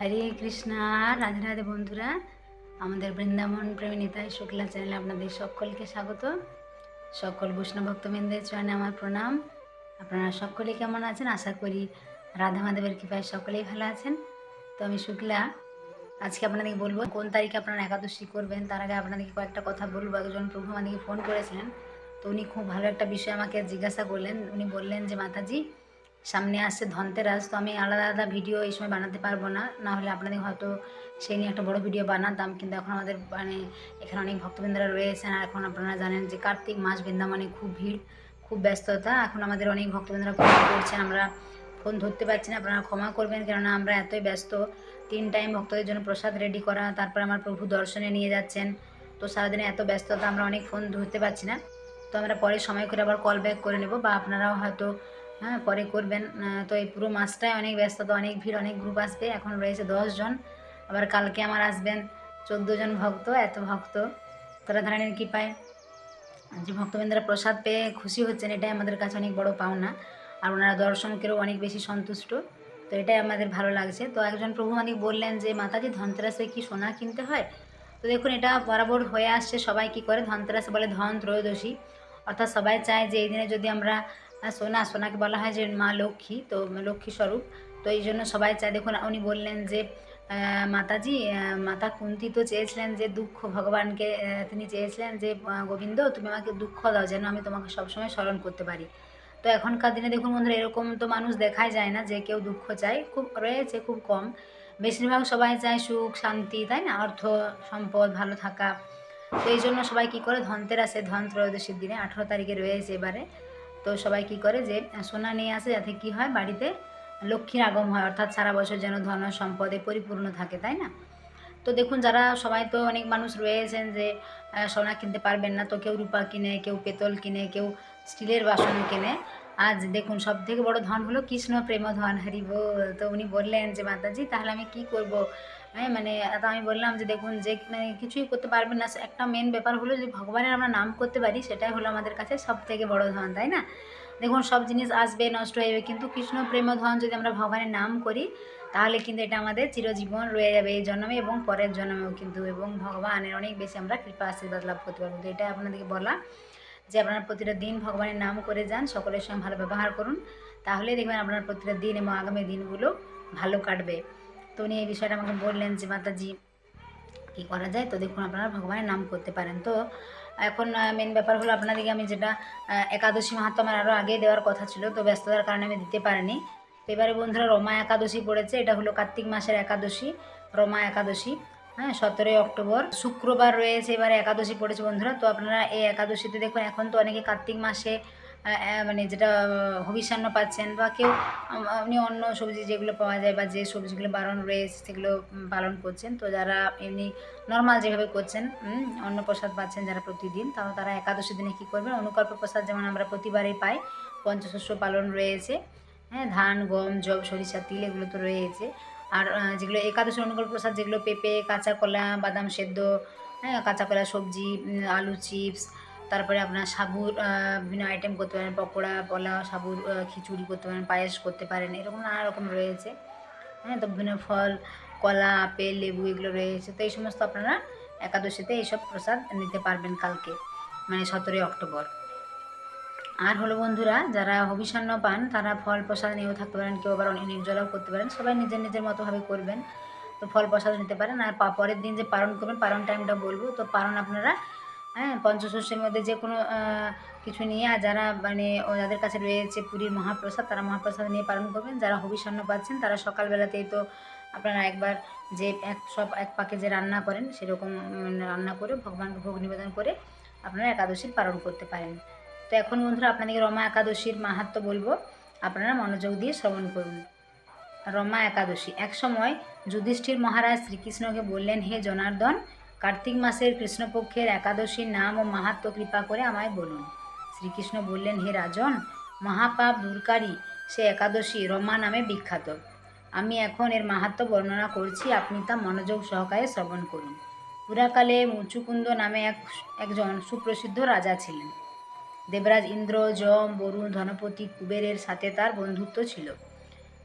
হরে কৃষ্ণা, রাধে রাধে বন্ধুরা। আমাদের বৃন্দাবন প্রেমী নিতাই শুক্লা চ্যানেলে আপনাদের সকলকে স্বাগত। সকল বৈষ্ণব ভক্তবৃন্দের চয়নে আমার প্রণাম। আপনারা সকলে কেমন আছেন? আশা করি রাধা মাধবের কৃপায় সকলেই ভালো আছেন। তো আমি শুক্লা, আজকে আপনাদেরকে বলব কোন তারিখে আপনারা একাদশী করবেন, তার আগে আপনাদেরকে কয়েকটা কথা বলব। একজন প্রভু আমাদেরকে ফোন করেছিলেন, তো উনি খুব ভালো একটা বিষয় আমাকে জিজ্ঞাসা করলেন। উনি বললেন যে, মাতাজি সামনে আসছে ধনতেরাস, তো আমি আলাদা আলাদা ভিডিও এই সময় বানাতে পারব না। না হলে আপনাদের হয়তো সেই নিয়ে একটা বড় ভিডিও বানাতাম, কিন্তু এখন আমাদের মানে এখানে অনেক ভক্তবৃন্দরা রয়েছেন, আর এখন আপনারা জানেন যে কার্তিক মাস বৃন্দাবনে খুব ভিড়, খুব ব্যস্ততা। এখন আমাদের অনেক ভক্তবৃন্দরা ফোন করছেন, আমরা ফোন ধরতে পারছি না, আপনারা ক্ষমা করবেন, কেননা আমরা এতই ব্যস্ত। তিন টাইম ভক্তদের জন্য প্রসাদ রেডি করা, তারপর আমার প্রভু দর্শনে নিয়ে যাচ্ছেন। তো সারাদিনে এত ব্যস্ততা, আমরা অনেক ফোন ধরতে পারছি না। তো আমরা পরে সময় করে আবার কল ব্যাক করে নেব, বা আপনারাও হয়তো হ্যাঁ পরে করবেন। তো এই পুরো মাসটায় অনেক ব্যস্ততা অনেক ভিড়, অনেক গ্রুপ আসবে। এখন রয়েছে জন। আবার কালকে আমার আসবেন চোদ্দ জন ভক্ত, এত ভক্ত। তারা ধারণের কী পায় যে ভক্তবৃন্দরা প্রসাদ পেয়ে খুশি হচ্ছেন, এটাই আমাদের কাছে অনেক বড় পাওনা। আর ওনারা দর্শন করেও অনেক বেশি সন্তুষ্ট। তো এটাই আমাদের ভালো লাগছে। তো একজন প্রভু আমাদের বললেন যে, মাতাজি, ধনতেরাসে কি সোনা কিনতে হয়? তো দেখুন, এটা বরাবর হয়ে আসছে। সবাই কি করে? ধনতেরাসে বলে ধন ত্রয়োদশী। অর্থাৎ সবাই চায় যে, এই দিনে যদি আমরা সোনা, সোনাকে বলা হয় যে মা লক্ষ্মী, তো লক্ষ্মী স্বরূপ। তো এই জন্য সবাই চায়, দেখুন, উনি বললেন যে মাতাজি মাতা কুন্তি তো চেয়েছিলেন যে দুঃখ ভগবানকে তিনি চেয়েছিলেন যে গোবিন্দ, তুমি আমাকে দুঃখ দাও যেন আমি তোমাকে সবসময় স্মরণ করতে পারি। তো এখনকার দিনে দেখুন বন্ধুরা, এরকম তো মানুষ দেখাই যায় না যে কেউ দুঃখ চায়, খুব রয়েছে, খুব কম। বেশিরভাগ সবাই চায় সুখ, শান্তি, তাই না? অর্থ, সম্পদ, ভালো থাকা। তো এই জন্য সবাই কী করে, ধনতেরাসে ধন ত্রয়োদশীর দিনে, আঠেরো তারিখে রয়েছে এবারে। তো সবাই কি করে যে সোনা নিয়ে আসে যাতে কি হয়, বাড়িতে লক্ষ্মীর আগম হয়, অর্থাৎ সারা বছর যেন ধন সম্পদে পরিপূর্ণ থাকে, তাই না? তো দেখুন, যারা সবাই তো অনেক মানুষ রয়েছেন যে সোনা কিনতে পারবেন না, তো কেউ রূপা কিনে, কেউ পেতল কিনে, কেউ স্টিলের বাসন কিনে আজ দেখুন সব থেকে বড় ধন হলো কৃষ্ণ প্রেম ধন। হরি বল তো উনি বললেন যে, মাতাজি, তাহলে আমি কি করব? হ্যাঁ মানে তো আমি বললাম যে, দেখুন, যে মানে কিছুই করতে পারবেন না। একটা মেন ব্যাপার হলো যে, ভগবানের আমরা নাম করতে পারি, সেটাই হলো আমাদের কাছে সব থেকে বড় ধন, তাই না? দেখুন, সব জিনিস আসবে, নষ্ট হয়ে যাবে কিন্তু কৃষ্ণ প্রেম ধন যদি আমরা ভগবানের নাম করি, তাহলে কিন্তু এটা আমাদের চিরজীবন রয়ে যাবে, এই জন্মে এবং পরের জন্মেও কিন্তু, এবং ভগবানের অনেক বেশি আমরা কৃপা, আশীর্বাদ লাভ করতে পারব। তো এটা আপনাদেরকে বলা। যে আপনারা প্রতিটা দিন ভগবানের নাম করে যান, সকলের সঙ্গে ভালো ব্যবহার করুন। তাহলে দেখবেন আপনার প্রতিটা দিন এবং আগামী দিনগুলো ভালো কাটবে। তো উনি এই বিষয়টা আমাকে বললেন যে, মাতাজি, কী করা যায়? তো দেখুন আপনারা ভগবানের নাম করতে পারেন। তো এখন মেন ব্যাপার হলো আপনাদেরকে আমি যেটা একাদশী মাহাত্ম আমার আরও আগে দেওয়ার কথা ছিল, তো ব্যস্ততার কারণে আমি দিতে পারিনি। তো এবারে বন্ধুরা, রমা একাদশী পড়েছে, এটা হলো কার্তিক মাসের একাদশী, রমা একাদশী। হ্যাঁ সতেরোই অক্টোবর। শুক্রবার রয়েছে এবারে একাদশী পড়েছে বন্ধুরা। তো আপনারা এই একাদশীতে দেখুন, এখন তো অনেকে কার্তিক মাসে মানে যেটা হবিষান্ন পাচ্ছেন বা কেউ আপনি অন্য সবজি যেগুলো পাওয়া যায় বা যে সবজিগুলো বারণ রয়েছে সেগুলো পালন করছেন। তো যারা এমনি নর্মাল যেভাবে করছেন অন্ন প্রসাদ পাচ্ছেন যারা প্রতিদিন, তাও তারা একাদশী দিনে কী করবেন? অনুকল্প প্রসাদ যেমন আমরা প্রতিবারই পাই, পঞ্চশস্য পালন রয়েছে। হ্যাঁ ধান, গম জব সরিষা, তিল এগুলো তো রয়েছে। আর যেগুলো একাদশী অনুকূল প্রসাদ যেগুলো পেঁপে, কাঁচা কলা, বাদাম সেদ্ধ হ্যাঁ কাঁচা কলা, সবজি আলু, চিপস, তারপরে আপনার সাবুর বিভিন্ন আইটেম করতে পারেন, পকোড়া, পোলাও, সাবুর খিচুড়ি করতে পারেন, পায়েস করতে পারেন, এরকম নানা রকম রয়েছে। হ্যাঁ তো বিভিন্ন ফল, কলা, আপেল, লেবু এগুলো রয়েছে, তো এই সমস্ত আপনারা একাদশীতে এইসব প্রসাদ নিতে পারবেন কালকে মানে সতেরোই অক্টোবর। আর হলো বন্ধুরা, যারা হবিষান্ন পান, তারা ফল প্রসাদ নিয়েও থাকতে পারেন, কেউ আবার নির্জলাও করতে পারেন। সবাই নিজের নিজের মতোভাবে করবেন, তো ফল প্রসাদ নিতে পারেন। আর পরের দিন যে পালন করবেন, পালন টাইমটা বলব। তো পালন আপনারা হ্যাঁ পঞ্চশস্যের মধ্যে যে কোনো কিছু নিয়ে, আর যারা মানে যাদের কাছে রয়েছে পুরীর মহাপ্রসাদ, তারা মহাপ্রসাদ নিয়ে পালন করবেন। যারা হবিষান্ন পাচ্ছেন, তারা সকালবেলাতেই তো আপনারা একবার যে এক, সব এক পাকে যে রান্না করেন, সেরকম রান্না করে, ভগবানকে ভোগ নিবেদন করে আপনারা একাদশীর পালন করতে পারেন। তো এখন বন্ধুরা আপনাদেরকে রমা একাদশীর মাহাত্ম্য বলব। আপনারা মনোযোগ দিয়ে শ্রবণ করুন। রমা একাদশী, এক সময় যুধিষ্ঠির মহারাজ শ্রীকৃষ্ণকে বললেন, হে জনার্দন, কার্তিক মাসের কৃষ্ণপক্ষের একাদশীর নাম ও মাহাত্ম্য কৃপা করে আমায় বলুন। শ্রীকৃষ্ণ বললেন, হে রাজন, মহাপাপ দূরকারী, সে একাদশী রমা নামে বিখ্যাত। আমি এখন এর মাহাত্ম্য বর্ণনা করছি, আপনি তা মনোযোগ সহকারে শ্রবণ করুন। পুরাকালে মুচুকুন্দ নামে এক, একজন সুপ্রসিদ্ধ রাজা ছিলেন। দেবরাজ ইন্দ্র, যম, বরুণ, ধনপতি, কুবেরের সাথে তার বন্ধুত্ব ছিল।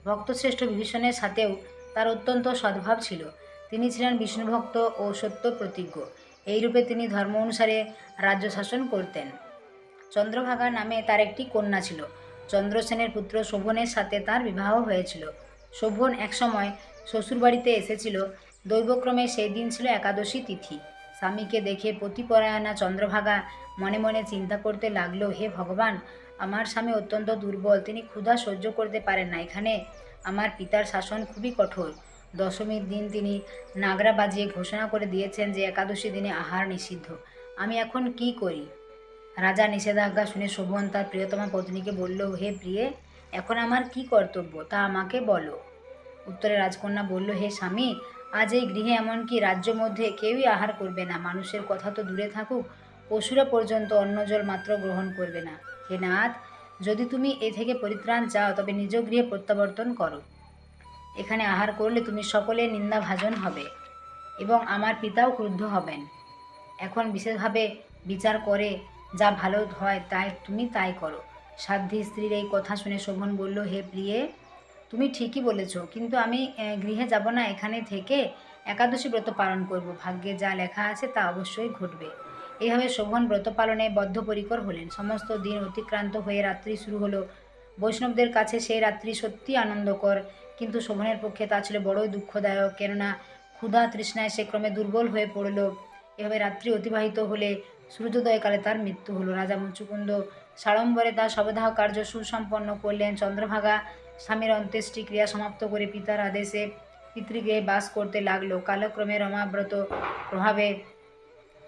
ভক্তশ্রেষ্ঠ বিভীষণের সাথেও তার অত্যন্ত সদ্ভাব ছিল। তিনি ছিলেন বিষ্ণুভক্ত ও সত্য প্রতিজ্ঞ এইরূপে তিনি ধর্ম অনুসারে রাজ্য শাসন করতেন। চন্দ্রভাগা নামে তার একটি কন্যা ছিল। চন্দ্রসেনের পুত্র শোভনের সাথে তার বিবাহ হয়েছিল। শোভন একসময় শ্বশুরবাড়িতে এসেছিল। দৈবক্রমে সেই দিন ছিল একাদশী তিথি। স্বামীকে দেখে পতিপরায়ণা চন্দ্রভাগা মনে মনে চিন্তা করতে লাগল, হে ভগবান, আমার স্বামী অত্যন্ত দুর্বল, তিনি ক্ষুধা সহ্য করতে পারেন না। এখানে আমার পিতার শাসন খুবই কঠোর। দশমীর দিন তিনি নাগরা বাজিয়ে ঘোষণা করে দিয়েছেন যে একাদশী দিনে আহার নিষিদ্ধ। আমি এখন কি করি? রাজা নিষেধাজ্ঞা শুনে শোভন তার প্রিয়তমা পত্নীকে বলল, হে প্রিয়ে, এখন আমার কি কর্তব্য, তা আমাকে বলো। উত্তরে রাজকন্যা বলল, হে স্বামী, আজ এই গৃহে এমনকি রাজ্য মধ্যে কেউই আহার করবে না। মানুষের কথা তো দূরে থাকুক পশুরা পর্যন্ত অন্ন জল মাত্র গ্রহণ করবে না। হে নাথ, যদি তুমি এ থেকে পরিত্রাণ চাও, তবে নিজ গৃহে প্রত্যাবর্তন করো। এখানে আহার করলে তুমি সকলে নিন্দা ভাজন হবে এবং আমার পিতাও ক্রুদ্ধ হবেন। এখন বিশেষভাবে বিচার করে, যা ভালো হয় তাই তুমি তাই করো। সাধ্যী স্ত্রীর এই কথা শুনে শোভন বলল, হে প্রিয়ে, তুমি ঠিকই বলেছ, কিন্তু আমি গৃহে যাব না। এখানে থেকে একাদশী ব্রত পালন করব। ভাগ্যে যা লেখা আছে তা অবশ্যই ঘটবে। এইভাবে শোভন ব্রত পালনে বদ্ধপরিকর হলেন। সমস্ত দিন অতিক্রান্ত হয়ে রাত্রি শুরু হলো। বৈষ্ণবদের কাছে সেই রাত্রি সত্যি আনন্দকর, কিন্তু শোভনের পক্ষে তা ছিল বড়ই দুঃখদায়ক। কেননা ক্ষুধা তৃষ্ণায় সে ক্রমে দুর্বল হয়ে পড়ল। এভাবে রাত্রি অতিবাহিত হলে সূর্যোদয়কালে তার মৃত্যু হলো। রাজা মুচুকুন্দ সাড়ম্বরে তার শবদাহ কার্য সুসম্পন্ন করলেন। চন্দ্রভাগা স্বামীর অন্ত্যেষ্টি ক্রিয়া সমাপ্ত করে পিতার আদেশে পিতৃগৃহে বাস করতে লাগল। কালক্রমে রমাব্রত প্রভাবে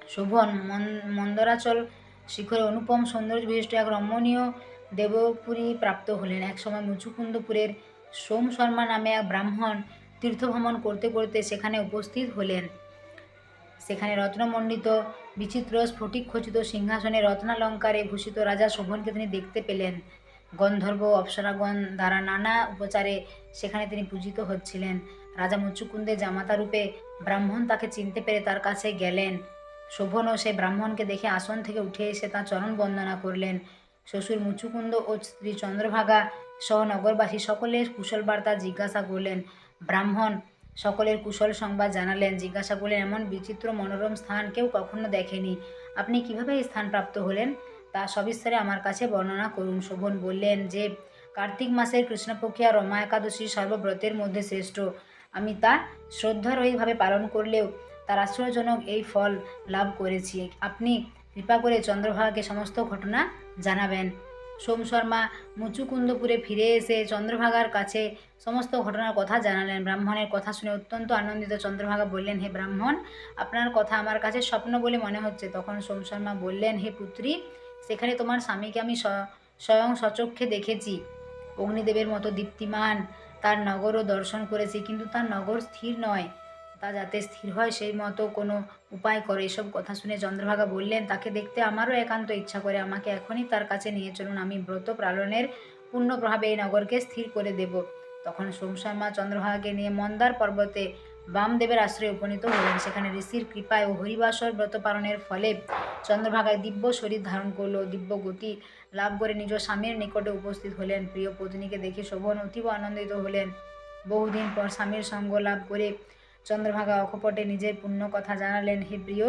শোভন, মন- মন্দরাচল শিখরে অনুপম সৌন্দর্য বিশিষ্ট এক রমণীয় দেবপুরী প্রাপ্ত হলেন। একসময় মুচুকুন্দপুরের সোম শর্মা নামে এক ব্রাহ্মণ তীর্থভ্রমণ করতে করতে সেখানে উপস্থিত হলেন। সেখানে রত্নমণ্ডিত বিচিত্র স্ফটিক খচিত সিংহাসনে রত্নালঙ্কারে ভূষিত রাজা শোভনকে তিনি দেখতে পেলেন। গন্ধর্ব অপ্সরাগণ দ্বারা নানা উপচারে সেখানে তিনি পূজিত হচ্ছিলেন। রাজা মুচুকুন্দের জামাতা রূপে ব্রাহ্মণ তাকে চিনতে পেরে তার কাছে গেলেন। শোভনও সে ব্রাহ্মণকে দেখে আসন থেকে উঠে এসে তাঁর চরণ বন্দনা করলেন। শ্বশুর মুচুকুন্দ ও স্ত্রী চন্দ্রভাগা সহ নগরবাসী সকলের কুশল বার্তা জিজ্ঞাসা করলেন। ব্রাহ্মণ, সকলের কুশল সংবাদ জানালেন। জিজ্ঞাসা করলেন, এমন বিচিত্র মনোরম স্থান কেউ কখনো দেখেনি। আপনি কীভাবে এই স্থান প্রাপ্ত হলেন? তা সবিস্তারে আমার কাছে বর্ণনা করুন। শোভন বললেন যে, কার্তিক মাসের কৃষ্ণপক্ষিয়া রমা একাদশী সর্বব্রতের মধ্যে শ্রেষ্ঠ। আমি তা শ্রদ্ধারহিতভাবে পালন করলেও তার আশ্চর্যজনক এই ফল লাভ করেছি। আপনি কৃপা করে চন্দ্রভাগাকে সমস্ত ঘটনা জানাবেন। সোম শর্মা মুচুকুন্দপুরে ফিরে এসে চন্দ্রভাগার কাছে সমস্ত ঘটনার কথা জানালেন। ব্রাহ্মণের কথা শুনে অত্যন্ত আনন্দিত চন্দ্রভাগা বললেন, হে ব্রাহ্মণ, আপনার কথা আমার কাছে স্বপ্ন বলে মনে হচ্ছে। তখন সোম শর্মা বললেন, হে পুত্রী, সেখানে তোমার স্বামীকে আমি স্বয়ং সচক্ষে দেখেছি। অগ্নিদেবের মতো দীপ্তিমান, তার নগরও দর্শন করেছি, কিন্তু তার নগর স্থির নয়। তা যাতে স্থির হয় সেই মতো কোনো উপায় করে। এসব কথা শুনে চন্দ্রভাগা বললেন, তাকে দেখতে আমারও একান্ত ইচ্ছা করে। আমাকে এখনই তার কাছে নিয়ে চলুন। আমি ব্রত পালনের পূর্ণ প্রভাবে এই নগরকে স্থির করে দেব। তখন সোমশর্মা চন্দ্রভাগাকে নিয়ে মন্দার পর্বতে বামদেবের আশ্রয়ে উপনীত হলেন। সেখানে ঋষির কৃপায় ও হরিবাসর ব্রত পালনের ফলে চন্দ্রভাগায় দিব্য শরীর ধারণ করল। দিব্য গতি লাভ করে নিজ স্বামীর নিকটে উপস্থিত হলেন। প্রিয় পত্নীকে দেখে শোভন অতীব আনন্দিত হলেন। বহুদিন পর স্বামীর সঙ্গ লাভ করে চন্দ্রভাগা অকপটে নিজের পুণ্য কথা জানালেন হে প্রিয়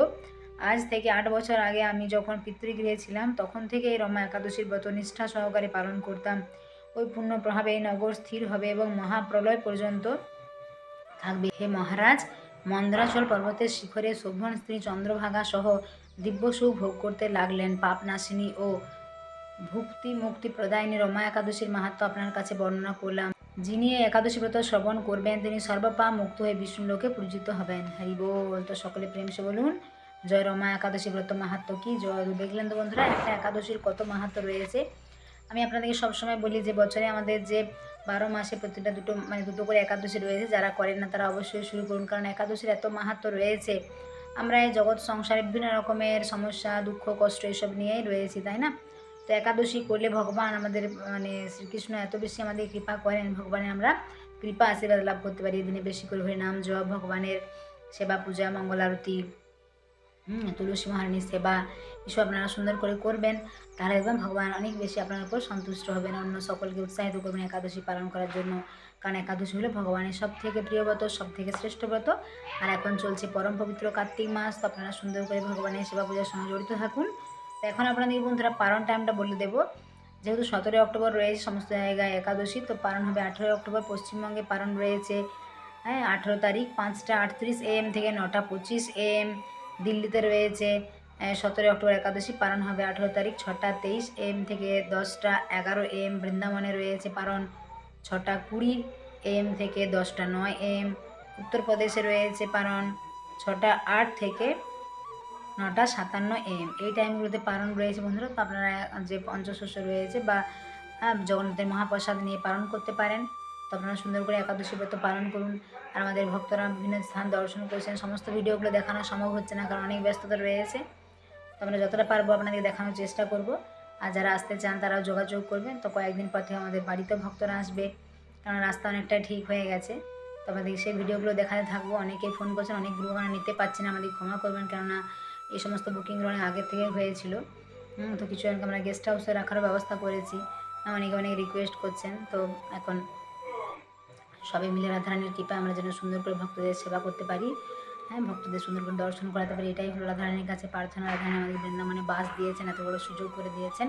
আজ থেকে আট বছর আগে আমি যখন পিতৃগৃহে ছিলাম, তখন থেকে এই রমা একাদশীর ব্রত নিষ্ঠা সহকারে পালন করতাম। ওই পুণ্য প্রভাবে এই নগর স্থির হবে এবং মহাপ্রলয় পর্যন্ত থাকবে। হে মহারাজ, মন্দ্রাচল পর্বতের শিখরে শোভন স্ত্রী চন্দ্রভাগা সহ দিব্য সুখ ভোগ করতে লাগলেন পাপনাশিনী ও ভুক্তি মুক্তি প্রদায়িনী রমা একাদশীর মাহাত্ম আপনার কাছে বর্ণনা করলাম। যিনি একাদশী ব্রত শ্রবণ করবেন, তিনি সর্বপা মুক্ত হয়ে বিষ্ণুলোকে পূজিত হবেন। হরি বল। তো সকলে প্রেম সে বলুন। জয় রমা, একাদশী ব্রত মাহাত্ম কি? জয় দেখলেন তো বন্ধুরা, একটা একাদশীর কত মাহাত্ম রয়েছে? আমি আপনাদেরকে সবসময় বলি যে, বছরে আমাদের যে বারো মাসে প্রতিটা দুটো মানে দুটো করে একাদশী রয়েছে, যারা করেন না তারা অবশ্যই শুরু করুন। কারণ একাদশীর এত মাহাত্ম রয়েছে। আমরা এই জগৎ সংসারে বিভিন্ন রকমের সমস্যা, দুঃখ, কষ্ট এসব নিয়েই রয়েছি, তাই না? তো একাদশী করলে ভগবান আমাদের মানে শ্রীকৃষ্ণ এত বেশি আমাদের কৃপা করেন, ভগবানের আমরা কৃপা আশীর্বাদ লাভ করতে পারি। এদিনে বেশি করে হরি নাম জপ, ভগবানের সেবা পূজা, মঙ্গল আরতি, হুম, তুলসী মহারানীর সেবা, এসব আপনারা সুন্দর করে করবেন। তাহলে একদম ভগবান অনেক বেশি আপনার উপর সন্তুষ্ট হবেন, অন্য সকলকে উৎসাহিত করবেন একাদশী পালন করার জন্য। কারণ একাদশী হলো ভগবানের সব থেকে প্রিয় ব্রত সব থেকে শ্রেষ্ঠ ব্রত। আর এখন চলছে পরম পবিত্র কার্তিক মাস, তো আপনারা সুন্দর করে ভগবানের সেবা পূজার সঙ্গে জড়িত থাকুন। তো এখন আপনাদের বন্ধুরা পারণ টাইমটা বলে দেবো। যেহেতু সতেরোই অক্টোবর রয়েছে, সমস্ত জায়গায় একাদশী, তো পালন হবে আঠেরোই অক্টোবর, পশ্চিমবঙ্গে পারণ রয়েছে হ্যাঁ আঠেরো তারিখ, পাঁচটা আটত্রিশ এম থেকে নটা পঁচিশ এম দিল্লিতে রয়েছে সতেরোই অক্টোবর একাদশী পালন হবে আঠেরো তারিখ, ছটা তেইশ এম থেকে দশটা এগারো এম বৃন্দাবনে রয়েছে পালন ছটা কুড়ি এম থেকে দশটা নয় এম উত্তরপ্রদেশে রয়েছে পালন ছটা আট থেকে নটা সাতান্ন এম এই টাইমগুলোতে পালন রয়েছে বন্ধুরা। তো আপনারা যে পঞ্চশস্য রয়েছে বা জগন্নাথের মহাপ্রসাদ নিয়ে পালন করতে পারেন। তো আপনারা সুন্দর করে একাদশী ব্রত পালন করুন। আর আমাদের ভক্তরা বিভিন্ন স্থান দর্শন করেছেন। সমস্ত ভিডিওগুলো দেখানো সম্ভব হচ্ছে না, কারণ অনেক ব্যস্ততা রয়েছে। তো আমরা যতটা পারব আপনাদের দেখানোর চেষ্টা করব। আর যারা আসতে চান, তারাও যোগাযোগ করবেন। তো কয়েকদিন পর থেকে আমাদের বাড়িতেও ভক্তরা আসবে। কারণ রাস্তা অনেকটা ঠিক হয়ে গেছে। তো আমাদের সেই ভিডিওগুলো দেখাতে থাকব। অনেকেই ফোন করছেন, অনেক গ্রুপ নিতে পারছি না, আমাদের ক্ষমা করবেন। কেননা এই সমস্ত বুকিংগুলো অনেক আগে থেকে হয়েছিল। তো কিছু জনকে আমরা গেস্ট হাউসে রাখার ব্যবস্থা করেছি। অনেকে অনেক রিকোয়েস্ট করছেন, তো এখন সবাই মিলে রাধারানীর কৃপা আমরা যেন সুন্দর করে ভক্তদের সেবা করতে পারি। হ্যাঁ ভক্তদের সুন্দর করে দর্শন করাতে পারি, এটাই হলো রাধারানীর কাছে প্রার্থনা। রাধারানী আমাদের বৃন্দাবনে বাস দিয়েছেন, এত বড় সুযোগ করে দিয়েছেন।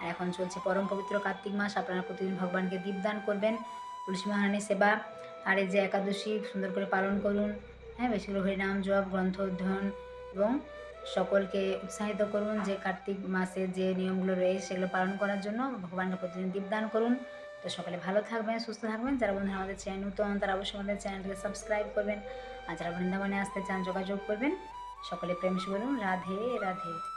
আর এখন চলছে পরম পবিত্র কার্তিক মাস, আপনারা প্রতিদিন ভগবানকে দীপদান করবেন। তুলসী মহারানীর সেবা, আর এই যে একাদশী, সুন্দর করে পালন করুন। হ্যাঁ বেশি করে হরিনাম, জপ, গ্রন্থ, অধ্যয়ন এবং সকলকে উৎসাহিত করুন যে কার্তিক মাসে যে নিয়মগুলো রয়েছে সেগুলো পালন করার জন্য ভগবানকে প্রতিদিন দীপদান করুন। তো সকলে ভালো থাকবেন, সুস্থ থাকবেন। যারা বন্ধুরা আমাদের চ্যানেল নতুন, তারা অবশ্যই আমাদের চ্যানেলকে সাবস্ক্রাইব করবেন। আর যারা বৃন্দাবনে আসতে চান যোগাযোগ করবেন। সকলে প্রেম বলুন রাধে রাধে।